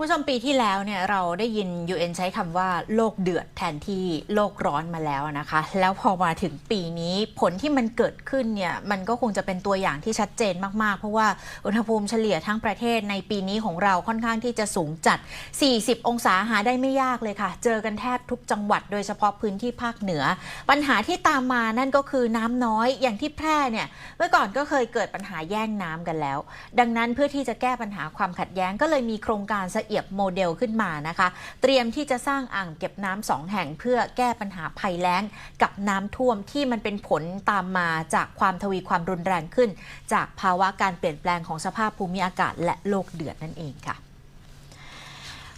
ผู้ชมปีที่แล้วเนี่ยเราได้ยิน UN ใช้คำว่าโลกเดือดแทนที่โลกร้อนมาแล้วนะคะ แล้วพอมาถึงปีนี้ผลที่มันเกิดขึ้นเนี่ยมันก็คงจะเป็นตัวอย่างที่ชัดเจนมาก ๆ เพราะว่าอุณหภูมิเฉลี่ยทั้งประเทศในปีนี้ของเราค่อนข้างที่จะสูงจัด 40 องศาหาได้ไม่ยากเลยค่ะ เจอกันแทบทุกจังหวัดโดยเฉพาะพื้นที่ภาคเหนือ ปัญหาที่ตามมานั่นก็คือน้ำน้อยอย่างที่แพร่เนี่ยเมื่อก่อนก็เคยเกิดปัญหาแย่งน้ำกันแล้ว ดังนั้นเพื่อที่จะแก้ปัญหาความขัดแย้งก็เลยมีโครงการเสเอียบโมเดลขึ้นมานะคะ เตรียมที่จะสร้างอ่างเก็บน้ำสองแห่งเพื่อแก้ปัญหาภัยแล้ง กับน้ำท่วมที่มันเป็นผลตามมาจากความทวีความรุนแรงขึ้น จากภาวะการเปลี่ยนแปลงของสภาพภูมิอากาศ และโลกเดือดนั่นเองค่ะ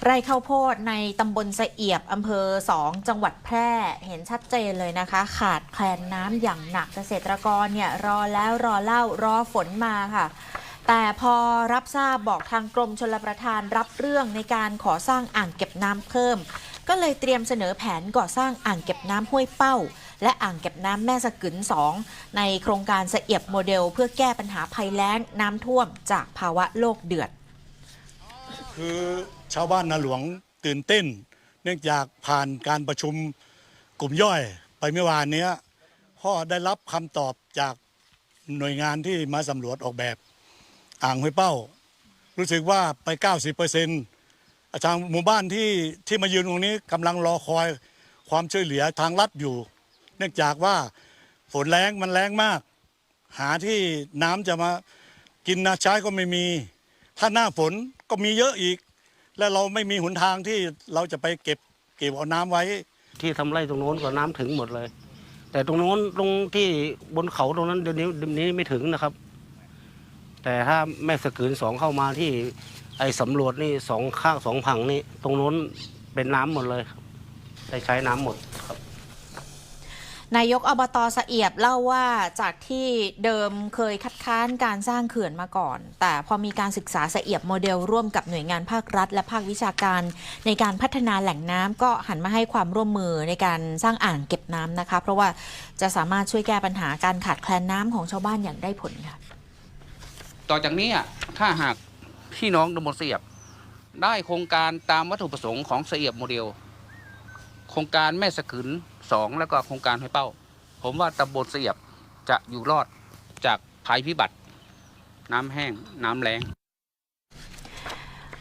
ไร่ข้าวโพดในตำบลสะเอียบอำเภอสองจังหวัดแพร่เห็นชัดเจนเลยนะคะ ขาดแคลนน้ำอย่างหนักเกษตรกรเนี่ยรอแล้วรอเล่ารอฝนมาค่ะ แต่พอรับทราบบอกทางกรมชลประทานรับเรื่องในการขอสร้างอ่างเก็บน้ำเพิ่ม ก็เลยเตรียมเสนอแผนก่อสร้างอ่างเก็บน้ำห้วยเป้า และอ่างเก็บน้ำแม่สะกึนสองในโครงการเสเอียบโมเดล เพื่อแก้ปัญหาภัยแล้งน้ำท่วมจากภาวะโลกเดือด คือชาวบ้านนาหลวงตื่นเต้น เนื่องจากผ่านการประชุมกลุ่มย่อยไปเมื่อวานเนี้ยพ่อได้รับคำตอบจากหน่วยงานที่มาสำรวจออกแบบ อ่างห้วยเป้า รู้สึกว่าไป 90เปอร์เซ็นต์ทางหมู่บ้านที่ที่มายืนตรงนี้กำลังรอคอยความช่วยเหลือทางรัฐอยู่ เนื่องจากว่าฝนแรงมันแรงมาก หาที่น้ำจะมากินนาใช้ก็ไม่มี ถ้าหน้าฝนก็มีเยอะอีก และเราไม่มีหนทางที่เราจะไปเก็บเก็บเอาน้ำไว้ ที่ทำไร่ตรงโน้นก็น้ำถึงหมดเลย แต่ตรงโน้นตรงที่บนเขาตรงนั้นเดี๋ยวนี้เดี๋ยวนี้ไม่ถึงนะครับ แต่ถ้าแม่สะกืนสองเข้ามาที่ไอ้สำรวจนี่สองข้างสองผังนี่ตรงโน้นเป็นน้ำหมดเลยครับได้ใช้น้ำหมดครับ นายกอบตสะเอียบเล่าว่าจากที่เดิมเคยคัดค้านการสร้างเขื่อนมาก่อน แต่พอมีการศึกษาสะเอียบโมเดลร่วมกับหน่วยงานภาครัฐ และภาควิชาการ ในการพัฒนาแหล่งน้ำก็หันมาให้ความร่วมมือในการสร้างอ่างเก็บน้ำนะคะ เพราะว่าจะสามารถช่วยแก้ปัญหาการขาดแคลนน้ำของชาวบ้านอย่างได้ผลค่ะ ต่อจากนี้อะถ้าหากพี่น้องตำบลเสียบ ได้โครงการตามวัตถุประสงค์ของเสียบโมเดล โครงการแม่สะขืนสองแล้วก็โครงการห้วยเป้า ผมว่าตำบลเสียบจะอยู่รอดจากภัยพิบัติ น้ำแห้งน้ำแล้ง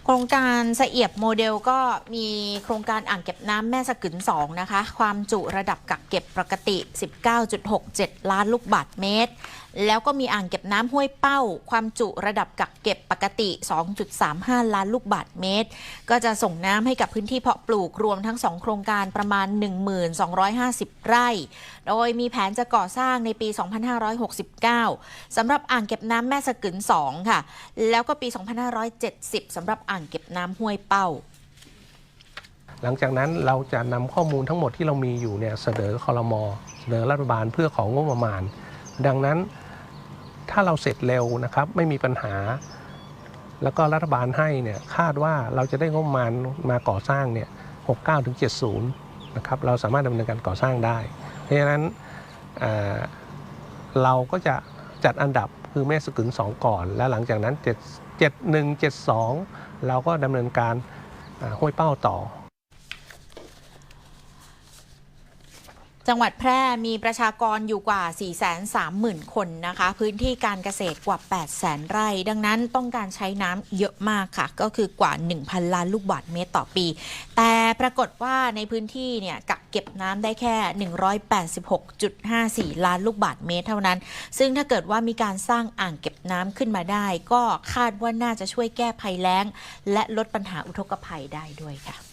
โครงการสเอียบโมเดลก็มีโครงการอ่างเก็บน้ำแม่สะกึน2นะคะ ความจุระดับกักเก็บปกติ 19.67 ล้านลูกบาศก์เมตรแล้วก็มีอ่างเก็บน้ำห้วยเป้า ความจุระดับกักเก็บปกติ 2.35 ล้านลูกบาศก์เมตร ก็จะส่งน้ำให้กับพื้นที่เพาะปลูกรวมทั้ง 2 โครงการประมาณ 1250 ไร่ โดยมีแผนจะก่อสร้างในปี 2569 สำหรับอ่างเก็บน้ำแม่สกึน2 ค่ะ แล้วก็ปี 2570 สำหรับอ่างเก็บน้ำห้วยเป้าหลังจากนั้นเราจะนำข้อมูลทั้งหมดที่เรามีอยู่เนี่ยเสนอคอรมอเสนอรัฐบาลเพื่อของงบประมาณ ดังนั้นถ้าเราเสร็จเร็วนะครับไม่มีปัญหา แล้วก็รัฐบาลให้เนี่ยคาดว่าเราจะได้งบประมาณมาก่อสร้างเนี่ย69ถึง70นะครับเราสามารถดำเนินการก่อสร้างได้ เพราะฉะนั้นเเราก็จะจัดอันดับคือแม่สกึน2ก่อน แล้วหลังจากนั้น 7 71 72 เราก็ดำเนินการห้วยเป้าต่อ จังหวัดแพร่มีประชากรอยู่กว่า 430,000 คนนะคะ พื้นที่การเกษตรกว่า 800,000 ไร่ ดังนั้นต้องการใช้น้ำเยอะมากค่ะ ก็คือกว่า 1,000 ล้านลูกบาศก์เมตรต่อปี แต่ปรากฏว่าในพื้นที่เนี่ยกักเก็บน้ำได้แค่ 186.54 ล้านลูกบาศก์เมตรเท่านั้น ซึ่งถ้าเกิดว่ามีการสร้างอ่างเก็บน้ำขึ้นมาได้ ก็คาดว่าน่าจะช่วยแก้ภัยแล้ง และลดปัญหาอุทกภัยได้ด้วยค่ะ